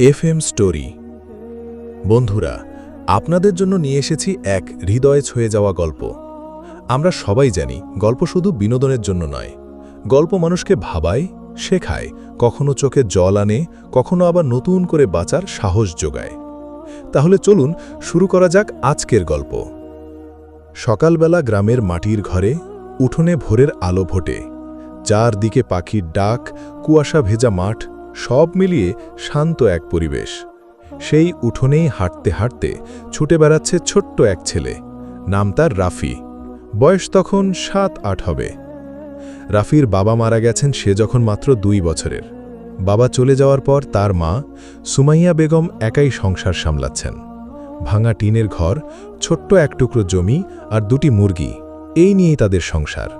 F M story. বন্ধুরা, আপনাদের জন্য নিয়ে এসেছি এক হৃদয়ে ছুঁয়ে যাওয়া গল্প। আমরা সবাই জানি, গল্প শুধু বিনোদনের জন্য নয়। গল্প মানুষকে ভাবায়, শেখায়, কখনো চোখে জল আনে, কখনো আবার নতুন করে বাঁচার সাহস যোগায়। তাহলে চলুন, শুরু করা যাক আজকের গল্প। সকালবেলা গ্রামের মাটির ঘরে, উঠোনে ভোরের আলো ভোটে চারদিকে পাখির ডাক, কুয়াশা ভেজা মাঠ সব মিলিয়ে শান্ত এক পরিবেশ। সেই উঠোনেই হাঁটতে হাঁটতে ছুটে বেড়াচ্ছে ছোট্ট এক ছেলে। নাম তার রাফি। বয়স তখন সাত আট হবে। রাফির বাবা মারা গেছেন সে যখন মাত্র দুই বছরের। বাবা চলে যাওয়ার পর তার মা সুমাইয়া বেগম একাই সংসার সামলাচ্ছেন। ভাঙা টিনের ঘর, ছোট্ট এক টুকরো জমি আর দুটি মুরগি, এই নিয়েই তাদের সংসার।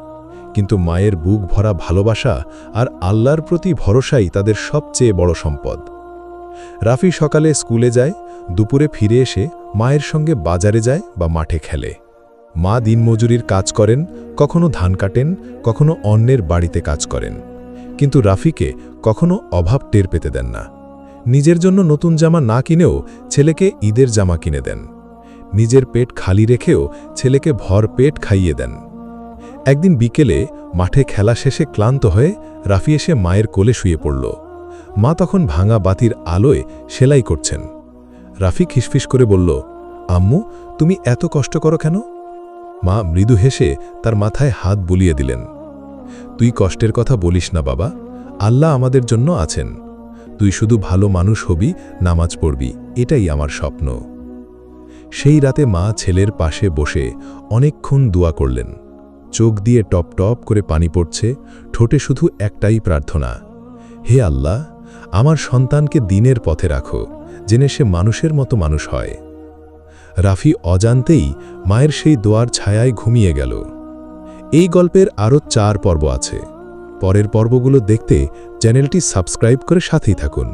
কিন্তু মায়ের বুক ভরা ভালোবাসা আর আল্লাহর প্রতি ভরসাই তাদের সবচেয়ে বড় সম্পদ। রাফি সকালে স্কুলে যায়, দুপুরে ফিরে এসে মায়ের সঙ্গে বাজারে যায় বা মাঠে খেলে। মা দিনমজুরির কাজ করেন, কখনো ধান কাটেন, কখনো অন্যের বাড়িতে কাজ করেন। কিন্তু রাফিকে কখনো অভাব টের পেতে দেন না। নিজের জন্য নতুন জামা না কিনেও ছেলেকে ঈদের জামা কিনে দেন। নিজের পেট খালি রেখেও ছেলেকে ভর পেট খাইয়ে দেন। একদিন বিকেলে মাঠে খেলা শেষে ক্লান্ত হয়ে রাফি এসে মায়ের কোলে শুয়ে পড়ল। মা তখন ভাঙা বাতির আলোয় সেলাই করছেন। রাফি খিসফিস করে বলল, আম্মু, তুমি এত কষ্ট করো কেন? মা মৃদু হেসে তার মাথায় হাত বুলিয়ে দিলেন, তুই কষ্টের কথা বলিস না বাবা, আল্লাহ আমাদের জন্য আছেন। তুই শুধু ভালো মানুষ হবি, নামাজ পড়বি, এটাই আমার স্বপ্ন। সেই রাতে মা ছেলের পাশে বসে অনেকক্ষণ দোয়া করলেন। চোখ দিয়ে টপ টপ করে পানি পড়ছে, ঠোঁটে শুধু একটাই প্রার্থনা, হে আল্লাহ, আমার সন্তানকে দিনের পথে রাখো, জেনে সে মানুষের মতো মানুষ হয়। রাফি অজান্তেই মায়ের সেই দোয়ার ছায়ায় ঘুমিয়ে গেল। এই গল্পের আরও চার পর্ব আছে। পরের পর্বগুলো দেখতে চ্যানেলটি সাবস্ক্রাইব করে সাথেই থাকুন।